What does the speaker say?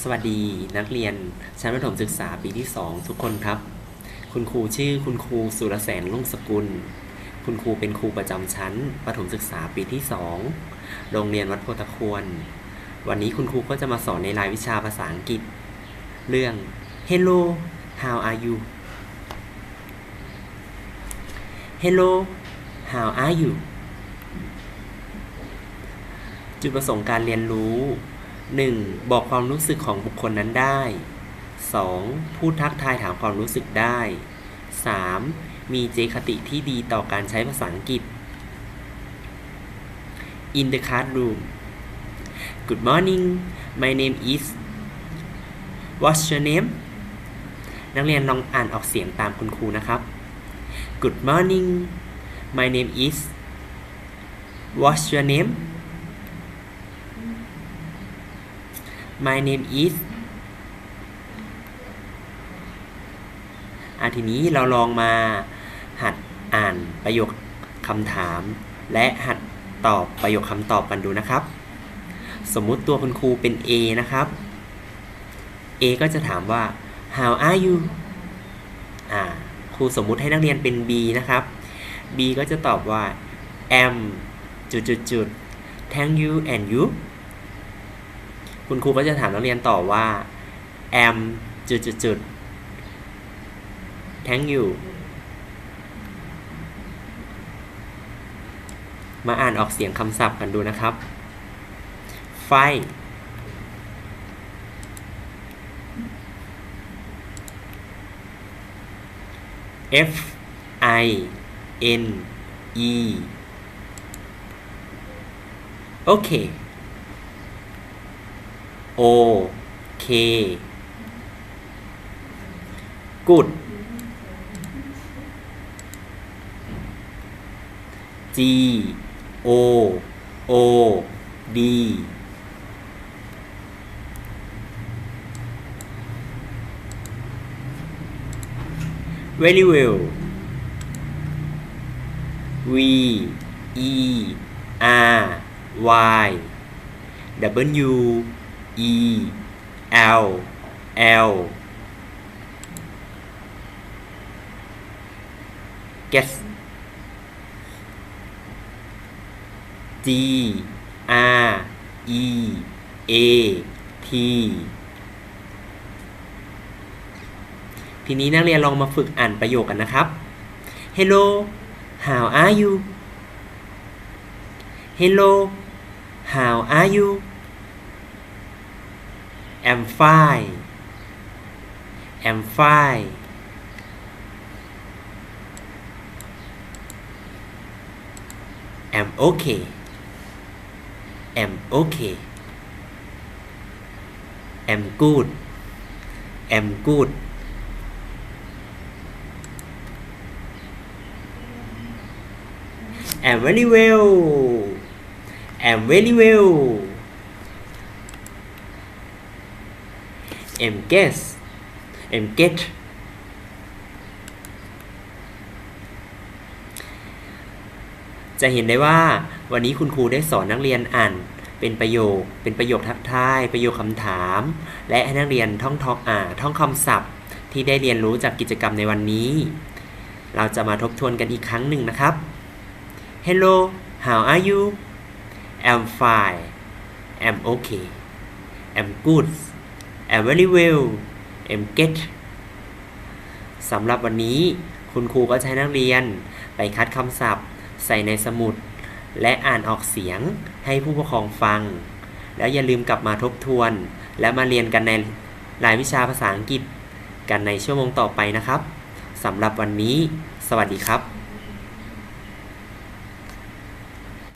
สวัสดีนักเรียนชั้นประถมศึกษาปีที่ 2 ทุกคนครับ คุณครูชื่อคุณครูสุรแสนลุ่งสกุล คุณครูเป็นครูประจำชั้นประถมศึกษาปีที่ 2 โรงเรียนวัดโพธควร วันนี้คุณครูก็จะมาสอนในรายวิชาภาษาอังกฤษ เรื่อง Hello how are you Hello how are you จุดประสงค์การเรียนรู้ 1. บอกความรู้สึกของบุคคลนั้นได้ 2. พูดทักทายถามความรู้สึกได้ 3. มีเจคติที่ดีต่อการใช้ภาษาอังกฤษ In the classroom Good morning my name is What's your name นักเรียนลองอ่านออกเสียงตามคุณครูนะครับ Good morning my name is What's your name My name is อะทีนี้เราลองมาหัดอ่านประโยคคำถาม และหัดตอบประโยคคำตอบกันดูนะครับ สมมุติตัวคุณครูเป็น A นะครับ A ก็จะถามว่า how are you อ่าครูสมมุติให้นักเรียนเป็น B นะครับ B ก็จะตอบว่า am จุดจุดจุด thank you and you คุณครูก็จะถามนักเรียนต่อว่า am จุดจุดจุด thank you มาอ่านออกเสียงคำศัพท์กันดูนะครับ ไฟ F I N E โอเค โอเคกูดจีโอโอดีเวลิเวลบิลยู E L L guess G R E A T ทีนี้นักเรียนลองมาฝึกอ่านประโยคกันนะครับ Hello how are you Hello how are you I'm fine I'm fine I'm okay I'm okay I'm good I'm good I'm very well I'm very well I'm guess I'm get จะเห็นได้ว่าวันนี้คุณครูได้สอนนักเรียนอ่านเป็นประโยค เป็นประโยคทักทาย ประโยคคำถาม และให้นักเรียนท่องท่องอ่าท่องคำศัพท์ ที่ได้เรียนรู้จากกิจกรรมในวันนี้ เราจะมาทบทวนกันอีกครั้งหนึ่งนะครับ Hello how are you I'm fine I'm okay I'm good I very well I'm get สำหรับวันนี้คุณครูก็ใช้นักเรียนไปคัดคำศัพท์ ใส่ในสมุด และอ่านออกเสียงให้ผู้ปกครองฟัง แล้วอย่าลืมกลับมาทบทวน และมาเรียนกันในรายวิชาภาษาอังกฤษ กันในชั่วโมงต่อไปนะครับสำหรับวันนี้ สวัสดีครับ